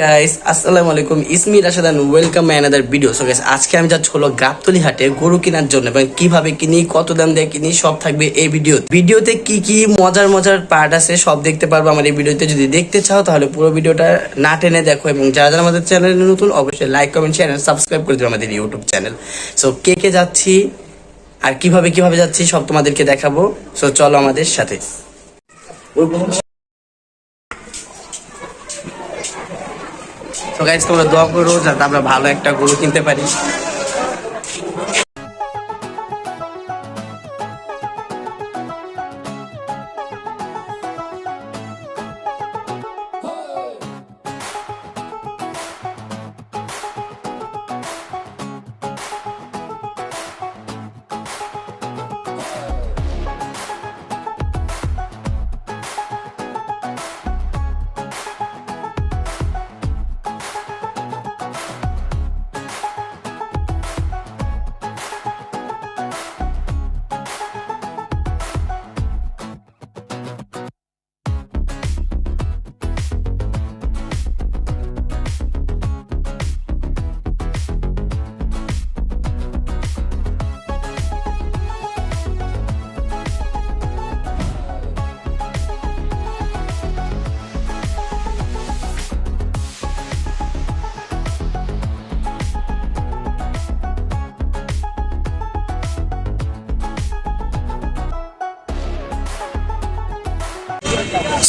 Guys আসসালামু আলাইকুম ইসমি রাশাদান welcome my another video so guys আজকে আমি যাচ্ছি হলো গাবতলি হাটে গরু কেনার জন্য এবং কীভাবে কিনি, কত দাম দিয়ে কিনি, সব থাকবে এই ভিডিও ভিডিওতে কি কি মজার মজার পার্ট আছে, সব দেখতে পারব আমার এই ভিডিওতে যদি দেখতে চাও, তাহলে পুরো ভিডিওটা না টেনে দেখো এবং যারা যারা আমাদের চ্যানেলে নতুন, অবশ্যই লাইক কমেন্ট শেয়ার সাবস্ক্রাইব করে দেবো আমাদের ইউটিউব চ্যানেল সো কে কে যাচ্ছি আর কীভাবে কীভাবে যাচ্ছি, সব তোমাদেরকে দেখাবো। সো চলো আমাদের সাথে। তো গাইজ তোমরা দোয়া করো যাতে আমরা ভালো একটা গরু কিনতে পারি।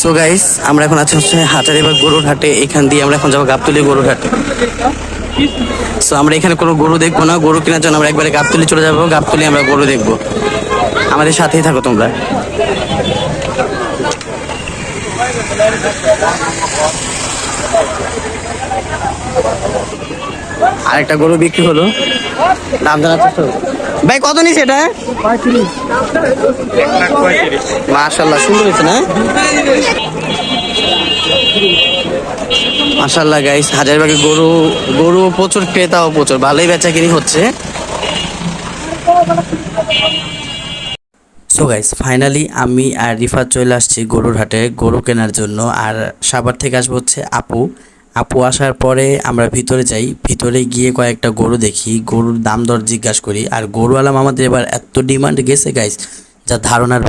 সো গাইস আমরা এখন আছি হচ্ছে হাটারি বা গরুর হাটে। এখান দিয়ে আমরা এখন যাব গাবতলি গরুর হাটে। সো আমরা এখানে কোনো গরু দেখব না। গরু কেনার জন্য আমরা একবারে গাবতলি চলে যাব। গাবতলি আমরা গরু দেখব। আমাদের সাথেই থাকো তোমরা। আরেকটা গরু বিক্রি হলো। দাম জানাচ্ছ তো? ভাই, কত নিস এটা? মাশাল্লাহ সুন্দর হয়েছে না? মাশাল্লাহ গাইস হাজারবাগে গরু গরু প্রচুর, ক্রেতাও প্রচুর, ভালোই বেচা কিনি হচ্ছে। সো গাইস ফাইনালি আমি আর রিফাত চলে আসছি গরুর হাটে, গরু কেনার জন্য, আর সাবার থেকে আসব হচ্ছে আপু। আপু আসার পরে আমরা ভিতরে যাই। ভিতরে গিয়ে কয়েকটা গরু দেখি। গরুর দাম দর জিজ্ঞাসা করি। আর গরুওয়ালা আমাদের এবার এত ডিমান্ড গেছে গাইস যা ধারণার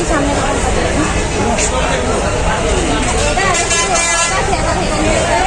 এই সামনে এটা আছে, এটা আছে, এটা থেকে নিয়ে যায়,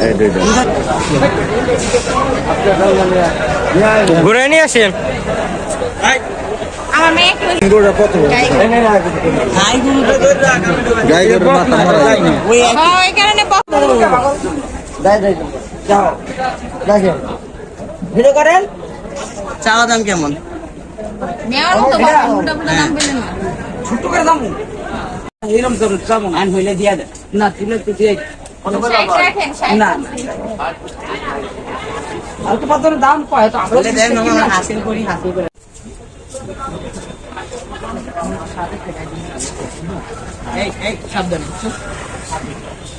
কোনো সামনে যায়। কি করবে? এখানে আমরা একটু বড় তো এটা আরও মানে মাংস বড়া থাকে আর সেটাকে দেখতেই পারবে এই, এই, এই। ঘুরে নিয়ে আসেন আমার মেয়ে একটু ও, এই বক-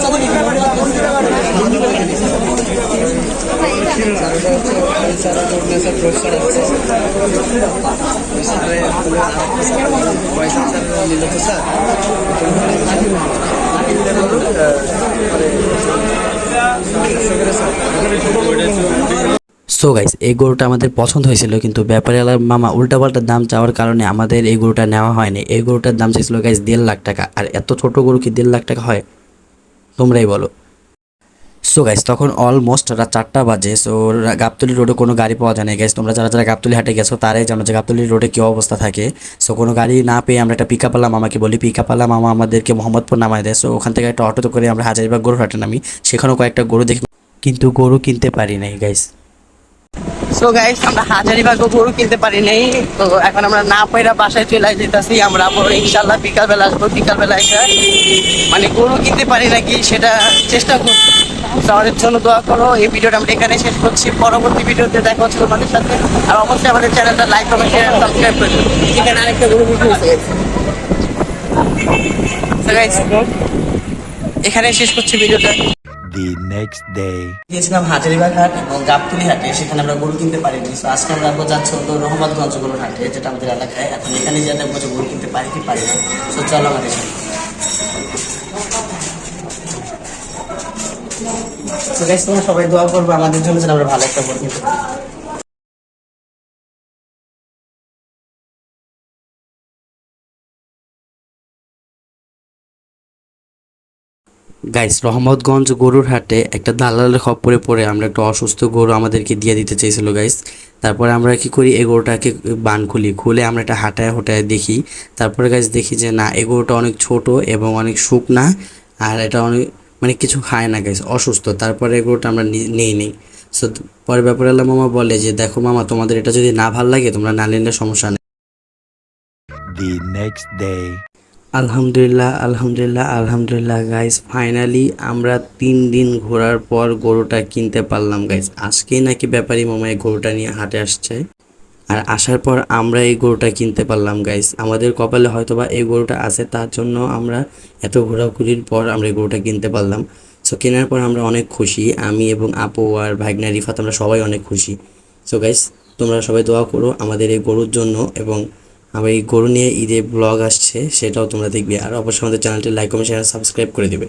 চাওয়া দাম কেমন নেওয়ার মতো কথা, উল্টা পুল্টা দাম বললেন না। ষাট রাখেন, ষাট সো গাইস এই গরুটা আমাদের পছন্দ হয়েছিল, কিন্তু ব্যাপারীওয়ালা মামা উল্টাপাল্টা দাম চাওয়ার কারণে আমাদের এই গরুটা নেওয়া হয়নি। এই গরুটার দাম চাইছিল গাইস দেড় লাখ টাকা, আর এত ছোট গরু কি দেড় লাখ টাকা হয়? তোমরাই বলো। সো গাইস তখন অলমোস্ট রাত চারটা বাজে সো গাবতলি রোডে কোনো গাড়ি পাওয়া যায় না গাইস তোমরা যারা যারা গাবতলি হাটে গেছো, তারাই জানো যে গাবতলি রোডে কী অবস্থা থাকে। সো কোনো গাড়ি না পেয়ে আমরা একটা পিক আপ মামাকে বলি পিক আপ মামা আমাদেরকে মোহাম্মদপুর নামায় দেয় সো ওখান থেকে একটা অটোতে করে আমরা হাজারিবাগ গরু হাটে নামি, সেখানেও কয়েকটা গরু দেখি, কিন্তু গরু কিনতে পারি নাই গাইস সো গাইস আমরা হাজারিবাগও গরু কিনতে পারি নাই। তো এখন আমরা না পাইরা বাসায় চলে যেতেছি। আমরা পরে ইনশাল্লাহ বিকালবেলা আসব। বিকালবেলা এসে মানে গরু কিনতে পারি নাকি সেটা চেষ্টা করব। তো জন্য দোয়া করো। এই ভিডিওটা আমরা এখানে শেষ করছি। পরবর্তী ভিডিওতে দেখা হচ্ছে তোমাদের সাথে। আর অবশ্যই আমাদের চ্যানেলটা লাইক, কমেন্ট শেয়ার সাবস্ক্রাইব করে এখানে আরেকটা গরু বিক্রি হয়েছে। এখানে শেষ করছি ভিডিওটা। The next day. গিয়েছিলাম হাজারিবাগ হাট এবং গাবতলি হাটে সেখানে আমরা গরু কিনতে পারিনি। তো আজকে আমরা আমরা যাচ্ছি হলো রহমতগঞ্জ গরুর হাটে যেটা আমাদের এলাকায়। এখন এখানে যেতে বলছে গরু কিনতে পারি কি পারি না। তো চলো আমাদের সাথে। সবাই দোয়া করব আমাদের জন্য যেন আমরা ভালো একটা গরু কিনতে পারি। গাইস রহমতগঞ্জ গরুর হাটে একটা দালালের খপ্পরে পড়ে আমরা একটা অসুস্থ গরু আমাদেরকে দিয়ে দিতে চাইছিল গাইস তারপরে আমরা কি করি? এই গরুটাকে বান খুলি। খুলে আমরা একটা হাঁটায় হোটায় দেখি। তারপরে গাইস দেখি যে না এই গরুটা অনেক ছোট এবং অনেক শুকনা আর এটা অনেক মানে কিছু খায় না গাইস অসুস্থ। তারপরে এই গরুটা আমরা নি- নেই। সো পরে ব্যাপারে মামা বলে যে, দেখো মামা, তোমাদের এটা যদি না ভালো লাগে, তোমরা না নিলে সমস্যা নেই। The next day. আলহামদুলিল্লাহ আলহামদুলিল্লাহ আলহামদুলিল্লাহ গাইস ফাইনালি আমরা তিন দিন ঘোরার পর গরুটা কিনতে পারলাম গাইস আজকেই নাকি ব্যাপারী এই গরুটা নিয়ে হাটে আসছে। আর আসার পর আমরা এই গরুটা কিনতে পারলাম গাইস আমাদের কপালে হয়তোবা এই গরুটা আছে, তার জন্য আমরা এত ঘোরাঘুরির পর আমরা এই গরুটা কিনতে পারলাম। সো কেনার পর আমরা অনেক খুশি। আমি এবং আপু আর ভাগনা, রিফাত, আমরা সবাই অনেক খুশি। সো গাইস তোমরা সবাই দোয়া করো আমাদের এই গরুর জন্য এবং আমার এই গরু নিয়ে ঈদের ব্লগ আসছে, সেটাও তোমরা দেখবে। আর অবশ্যই আমাদের চ্যানেলটি লাইক কমেন্ট শেয়ার সাবস্ক্রাইব করে দেবে।